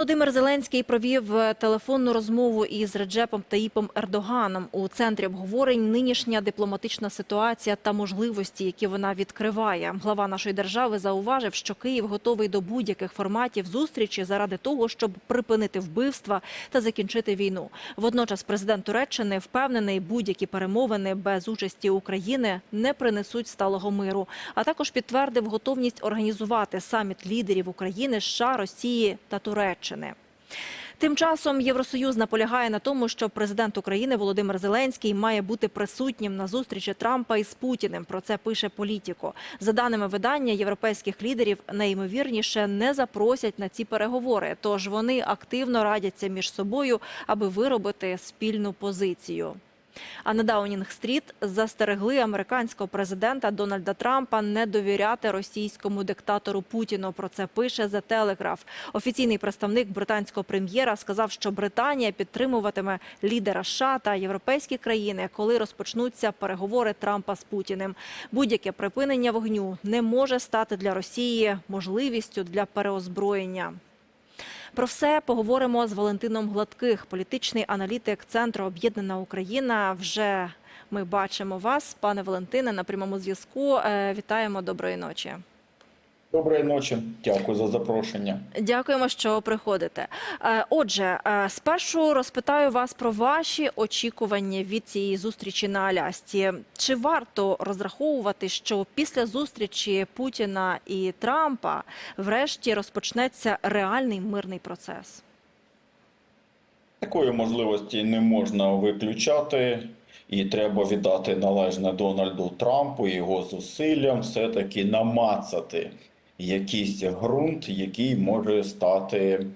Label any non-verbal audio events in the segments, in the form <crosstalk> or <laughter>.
Володимир Зеленський провів е, телефонну розмову із Реджепом Таїпом Ердоганом. У центрі обговорень нинішня дипломатична ситуація та можливості, які вона відкриває. Глава нашої держави зауважив, що Київ готовий до будь-яких форматів зустрічі заради того, щоб припинити вбивства та закінчити війну. Водночас президент Туреччини впевнений, будь-які перемовини без участі України не принесуть сталого миру. А також підтвердив готовність організувати саміт лідерів України, США, Росії та Туреччини. Тим часом Євросоюз наполягає на тому, що президент України Володимир Зеленський має бути присутнім на зустрічі Трампа із Путіним. Про це пише Політіко. За даними видання, європейських лідерів найімовірніше не запросять на ці переговори. Тож вони активно радяться між собою, аби виробити спільну позицію. А на Даунінг-стріт застерегли американського президента Дональда Трампа не довіряти російському диктатору Путіну. Про це пише The Telegraph. Офіційний представник британського прем'єра сказав, що Британія підтримуватиме лідера США та європейські країни, коли розпочнуться переговори Трампа з Путіним. Будь-яке припинення вогню не може стати для Росії можливістю для переозброєння. Про все поговоримо з Валентином Гладких, політичний аналітик Центру Об'єднана Україна. Вже ми бачимо вас, пане Валентине, на прямому зв'язку. Е, Вітаємо доброї ночі. Доброї ночі, дякую за запрошення. Дякуємо, що приходите. Е, Отже, е, спершу розпитаю вас про ваші очікування від цієї зустрічі на Алясці. Чи варто розраховувати, що після зустрічі Путіна і Трампа врешті розпочнеться реальний мирний процес? Такої можливості не можна виключати, і треба віддати належне Дональду Трампу і його зусиллям все-таки намацати якийсь ґрунт, який може стати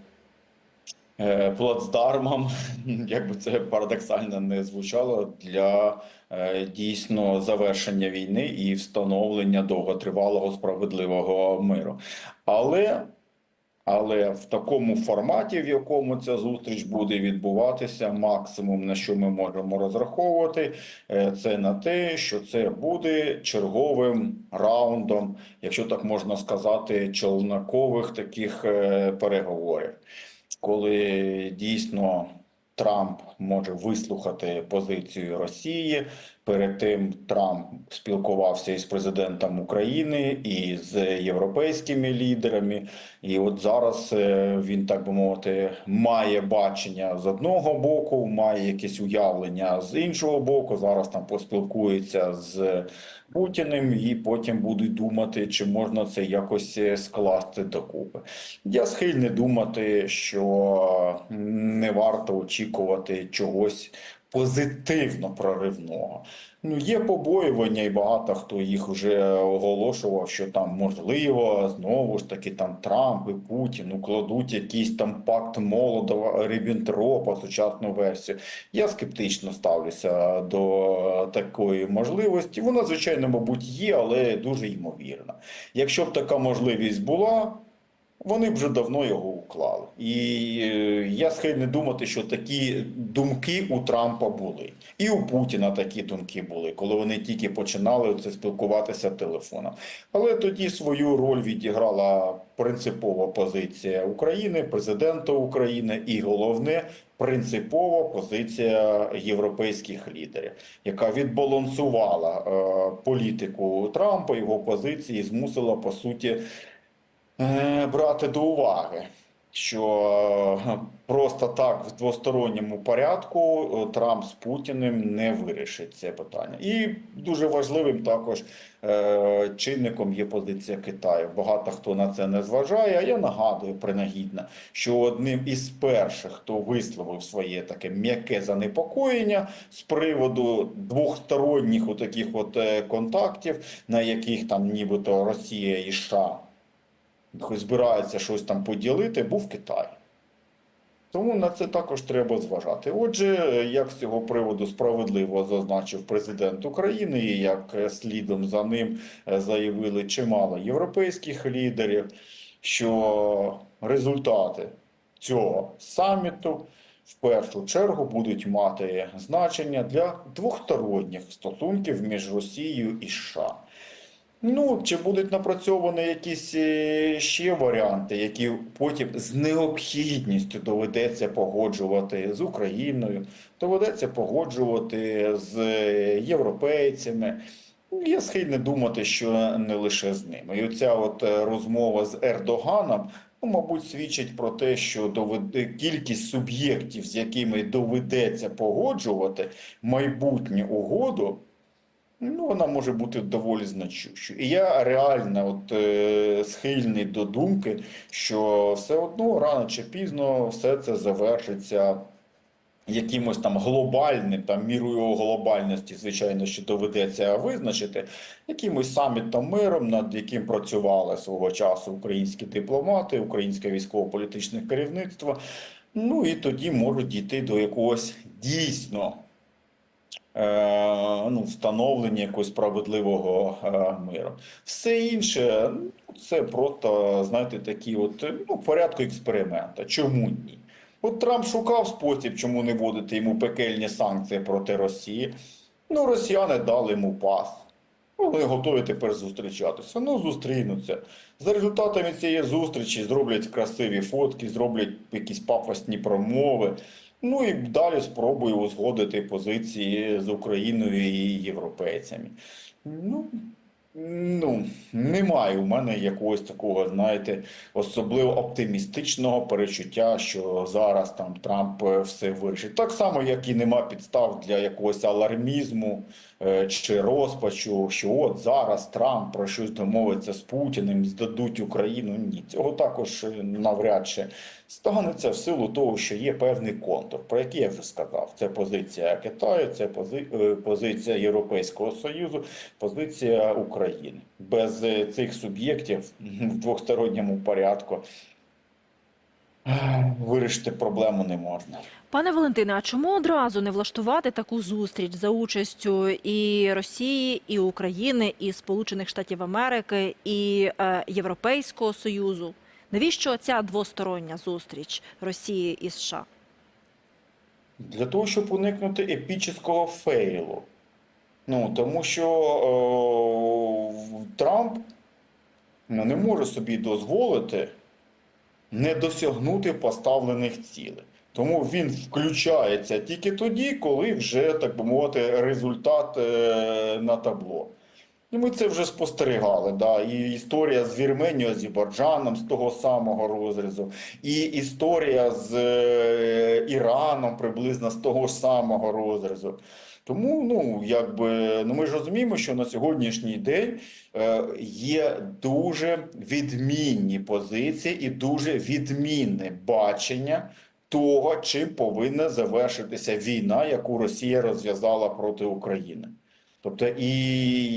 е, плацдармом, <laughs> як би це парадоксально не звучало, для е, дійсно завершення війни і встановлення довготривалого справедливого миру. Але Але в такому форматі, в якому ця зустріч буде відбуватися, максимум на що ми можемо розраховувати, е, це на те, що це буде черговим раундом, якщо так можна сказати, челнокових таких е, переговорів, коли дійсно Трамп може вислухати позицію Росії. Перед тим Трамп спілкувався із президентом України і з європейськими лідерами. І от зараз е, він, так би мовити, має бачення з одного боку, має якесь уявлення з іншого боку. Зараз там поспілкується з Путіним, і потім будуть думати, чи можна це якось е, скласти докупи. Я схильний думати, що не варто очікувати чогось позитивно проривного. Ну, є побоювання, і багато хто їх вже оголошував, що там можливо знову ж таки там Трамп і Путін укладуть якийсь там пакт Молодова, Ріббентропа, сучасну версію. Я скептично ставлюся до такої можливості. Вона, звичайно, мабуть, є, але дуже ймовірна. Якщо б така можливість була. Вони вже давно його уклали. І е, я схильний думати, що такі думки у Трампа були. І у Путіна такі думки були, коли вони тільки починали це спілкуватися телефоном. Але тоді свою роль відіграла принципова позиція України, президента України, і головне принципова позиція європейських лідерів, яка відбалансувала е, політику Трампа, його позиції, змусила по суті. Е, брати до уваги, що е, просто так в двосторонньому порядку е, Трамп з Путіним не вирішить це питання. І дуже важливим також чинником є позиція Китаю. Багато хто на це не зважає. А я нагадую принагідно, що одним із перших, хто висловив своє таке м'яке занепокоєння з приводу двосторонніх таких от контактів, на яких там нібито Росія і США збираються щось там поділити, був Китай. Тому на це також треба зважати. Отже, як з цього приводу справедливо зазначив президент України, і як слідом за ним заявили чимало європейських лідерів, що результати цього саміту в першу чергу будуть мати значення для двосторонніх стосунків між Росією і США. Ну, чи будуть напрацьовані якісь е, ще варіанти, які потім з необхідністю доведеться погоджувати з Україною, доведеться погоджувати з е, європейцями. Я схильний думати, що не лише з ними. І оця от е, розмова з Ердоганом, ну, мабуть, свідчить про те, що доведе кількість суб'єктів, з якими доведеться погоджувати майбутню угоду, Ну, вона може бути доволі значущою. І я реально от, е, схильний до думки, що все одно рано чи пізно все це завершиться якимось там глобальним, там мірою глобальності, звичайно, що доведеться визначити, якимось самітом миром, над яким працювали свого часу українські дипломати, українське військово-політичне керівництво. Ну і тоді можуть дійти до якогось дійсно ну, встановлення якогось справедливого е, миру. Все інше ну, це просто, знаєте, такі от ну, порядку експеримента. Чому ні? От Трамп шукав спосіб, чому не вводити йому пекельні санкції проти Росії. Ну, росіяни дали йому пас. Вони готові тепер зустрічатися. Ну, зустрінуться. За результатами цієї зустрічі зроблять красиві фотки, зроблять якісь пафосні промови. Ну і далі спробую узгодити позиції з Україною і європейцями. Ну, ну, немає у мене якогось такого, знаєте, особливо оптимістичного перечуття, що зараз там Трамп е, все вирішить. Так само, як і нема підстав для якогось алармізму е, чи розпачу, що от зараз Трамп про щось домовиться з Путіним, здадуть Україну. Ні, цього також е, навряд чи станеться в силу того, що є певний контур, про який я вже сказав. Це позиція Китаю, це пози- е, позиція Європейського Союзу, позиція України. Без е, цих суб'єктів в двосторонньому порядку е, вирішити проблему не можна. Пане Валентине, а чому одразу не влаштувати таку зустріч за участю і Росії, і України, і Сполучених Штатів Америки, і Європейського Союзу? Навіщо ця двостороння зустріч Росії і США? Для того, щоб уникнути епічного фейлу. Ну, тому що е, Трамп ну, не може собі дозволити не досягнути поставлених цілей. Тому він включається тільки тоді, коли вже, так би мовити, результат е, на табло. І ми це вже спостерігали. Да? І історія з Вірменією, Азербайджаном з того самого розрізу, і історія з е, Іраном приблизно з того самого розрізу. Тому, ну, якби, ну ми ж розуміємо, що на сьогоднішній день е, є дуже відмінні позиції і дуже відмінне бачення того, чим повинна завершитися війна, яку Росія розв'язала проти України. Тобто, і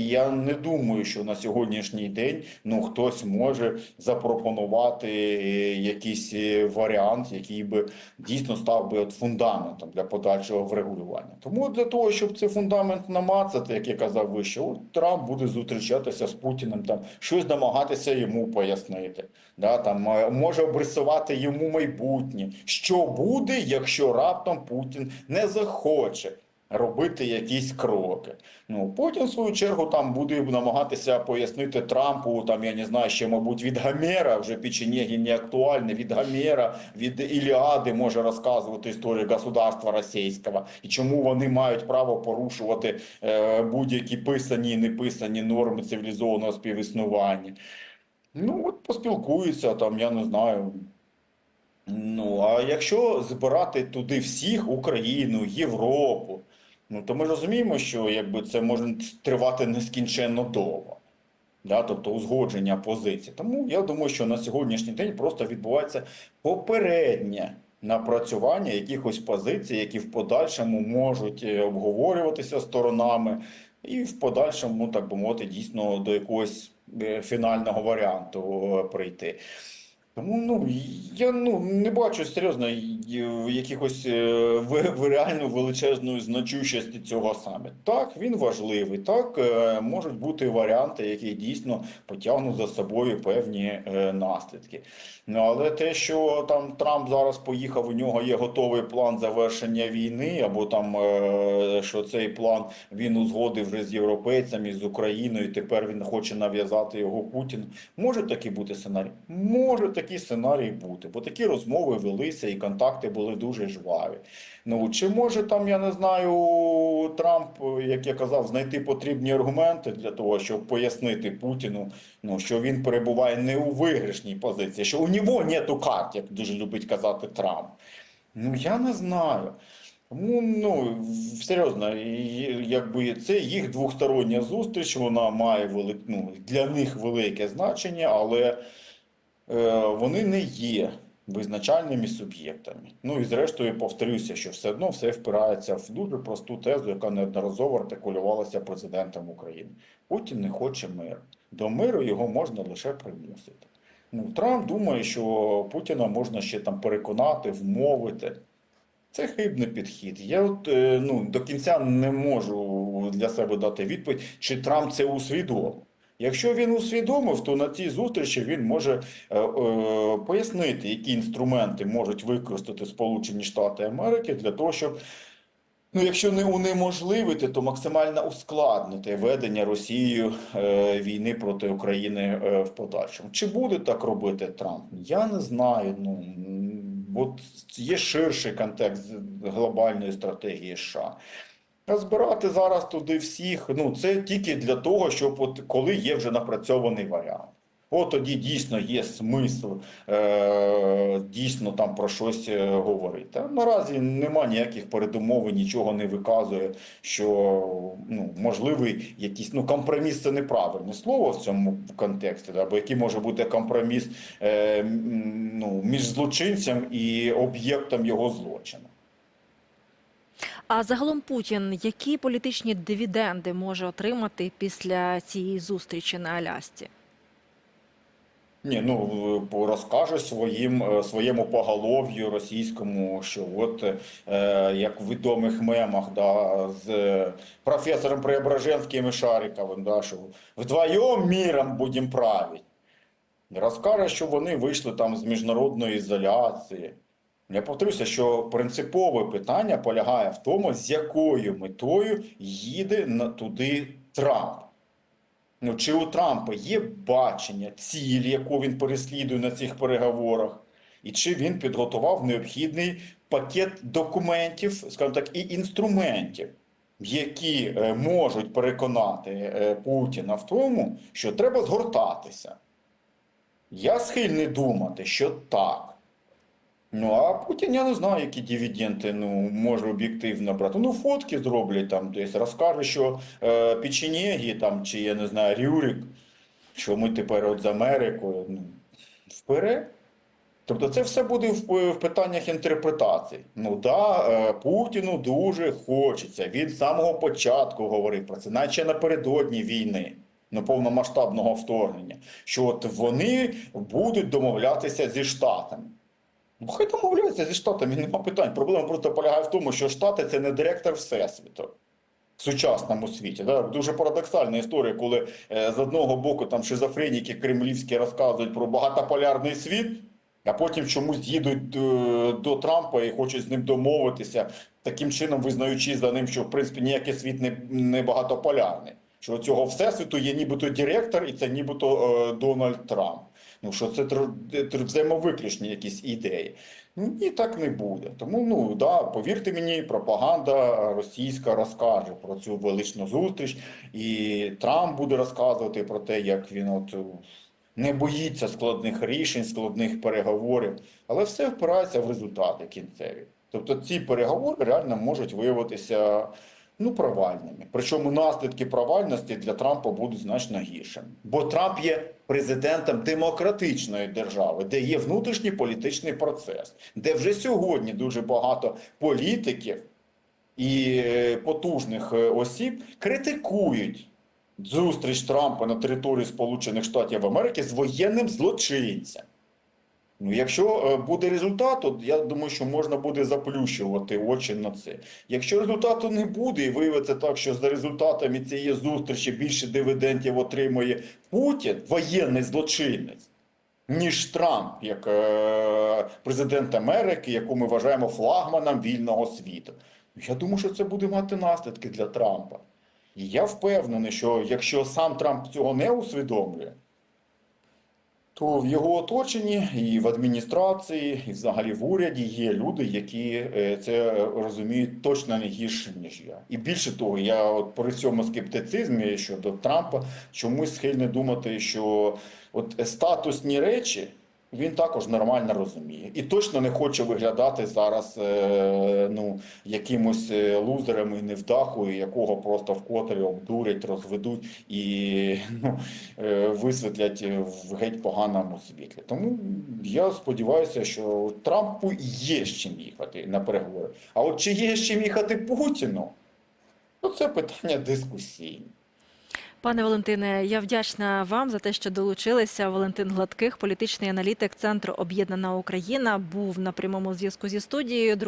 я не думаю, що на сьогоднішній день ну хтось може запропонувати е, якийсь е, варіант, який би дійсно став би от фундаментом для подальшого врегулювання. Тому для того, щоб цей фундамент намацати, як я казав вище, от Трамп буде зустрічатися з Путіним, там щось намагатися йому пояснити. Да, там е, може обрисувати йому майбутнє, що буде, якщо раптом Путін не захоче робити якісь кроки. Ну, потім, в свою чергу, там буде намагатися пояснити Трампу, там, я не знаю, ще, мабуть, від Гомера, вже Печенегі не актуальне, від Гомера, від Іліади може розказувати історію государства російського, і чому вони мають право порушувати е, будь-які писані і неписані норми цивілізованого співіснування. Ну, от поспілкуються, там, я не знаю, Ну, а якщо збирати туди всіх Україну, Європу, ну то ми розуміємо, що якби це може тривати нескінченно довго. Да, тобто узгодження позицій. Тому я думаю, що на сьогоднішній день просто відбувається попереднє напрацювання якихось позицій, які в подальшому можуть е, обговорюватися сторонами, і в подальшому, так би мовити, дійсно до якогось е, фінального варіанту е, прийти. Тому ну я ну не бачу серйозно якихось е, в, в реально величезної значущості цього саміту. Так, він важливий. Так е, можуть бути варіанти, які дійсно потягнуть за собою певні е, наслідки. Ну але те, що там Трамп зараз поїхав, у нього є готовий план завершення війни, або там що цей план він узгодив вже з європейцями, з Україною. Тепер він хоче нав'язати його Путіну. Може такий бути сценарій? Може такий сценарій бути, бо такі розмови велися і контакти були дуже жваві. Ну чи може там, я не знаю, Трамп, як я казав, знайти потрібні аргументи для того, щоб пояснити Путіну, ну що він перебуває не у виграшній позиції, що у нього нету карт, як дуже любить казати Трамп. Ну я не знаю. Тому ну серйозно, якби це їх двостороння зустріч, вона має велик, ну, для них велике значення, але вони не є визначальними суб'єктами. Ну і зрештою повторюся, що все одно все впирається в дуже просту тезу, яка неодноразово артикулювалася президентом України. Путін не хоче миру. До миру його можна лише примусити. Ну, Трамп думає, що Путіна можна ще там переконати, вмовити. Це хибний підхід. Я от е, ну, до кінця не можу для себе дати відповідь, чи Трамп це усвідомив. Якщо він усвідомив, то на цій зустрічі він може е, е, пояснити, які інструменти можуть використати Сполучені Штати Америки для того, щоб, ну, якщо не унеможливити, то максимально ускладнити ведення Росією е, війни проти України е, в подальшому. Чи буде так робити Трамп? Я не знаю. Ну, бо є ширший контекст глобальної стратегії США. Збирати зараз туди всіх, ну це тільки для того, щоб от коли є вже напрацьований варіант. От тоді дійсно є смисл е, дійсно там про щось е, говорити. Наразі нема ніяких передумов, нічого не виказує, що ну, можливий якийсь ну, компроміс це неправильне слово в цьому контексті, да, бо який може бути компроміс е, ну, між злочинцем і об'єктом його злочину. А загалом Путін які політичні дивіденди може отримати після цієї зустрічі на Алясці? Ні, ну розкаже своїм е, своєму поголов'ю російському, що от е, як в відомих мемах, да, з професором Преображенським і Шариковим, да, що вдвоєм міром будемо правити. Розкаже, що вони вийшли там з міжнародної ізоляції. Я повторюся, що принципове питання полягає в тому, з якою метою їде на туди Трамп. Ну, чи у Трампа є бачення, ціль, яку він переслідує на цих переговорах, і чи він підготував необхідний пакет документів, скажімо так, і інструментів, які е, можуть переконати е, Путіна в тому, що треба згортатися. Я схильний думати, що так. Ну, а Путін, я не знаю, які дивіденди ну, може об'єктивно брати. Ну, фотки зроблять там десь, розкаже, що е, печенєгі там, чи я не знаю, Рюрик, що ми тепер от з Америкою. Ну, вперед. Тобто це все буде в, в питаннях інтерпретацій. Ну да, е, Путіну дуже хочеться. Він з самого початку говорив про це, наче напередодні війни, ну, повномасштабного вторгнення, що от вони будуть домовлятися зі Штатами. Ну, хай домовляються зі Штатами, нема питань. Проблема просто полягає в тому, що Штати це не директор Всесвіту. В сучасному світі. Да? Дуже парадоксальна історія, коли е, з одного боку там шизофреніки кремлівські розказують про багатополярний світ, а потім чомусь їдуть е, до Трампа і хочуть з ним домовитися, таким чином визнаючи за ним, що в принципі ніякий світ не, не багатополярний. Що цього всесвіту є нібито директор, і це нібито е, Дональд Трамп. Ну що це взаємовиключні якісь ідеї. Ні, так не буде. Тому, ну да, повірте мені, пропаганда російська розкаже про цю величну зустріч, і Трамп буде розказувати про те, як він от не боїться складних рішень, складних переговорів, але все впирається в результати кінцеві. Тобто ці переговори реально можуть виявитися ну, провальними. Причому наслідки провальності для Трампа будуть значно гіршими. Бо Трамп є президентом демократичної держави, де є внутрішній політичний процес, де вже сьогодні дуже багато політиків і е, потужних е, осіб критикують зустріч Трампа на території Сполучених Штатів Америки з воєнним злочинцем. Ну, якщо е, буде результат, то я думаю, що можна буде заплющувати очі на це. Якщо результату не буде, і виявиться так, що за результатами цієї зустрічі більше дивідендів отримує Путін, воєнний злочинець, ніж Трамп, як е, президент Америки, яку ми вважаємо флагманом вільного світу. Я думаю, що це буде мати наслідки для Трампа. І я впевнений, що якщо сам Трамп цього не усвідомлює, то в його оточенні і в адміністрації, і взагалі в уряді є люди, які е, це розуміють точно не гірше, ніж я. І більше того, я от при цьому скептицизмі щодо Трампа чомусь схильний думати, що от статусні речі він також нормально розуміє і точно не хоче виглядати зараз е, ну, якимось е, лузером і невдахою, якого просто вкотре обдурять, розведуть і ну, е, висвітлять в геть поганому світлі. Тому я сподіваюся, що Трампу є з чим їхати на переговори. А от чи є з чим їхати Путіну? Ну, це питання дискусійне. Пане Валентине, я вдячна вам за те, що долучилися. Валентин Гладких, політичний аналітик Центру Об'єднана Україна, був на прямому зв'язку зі студією.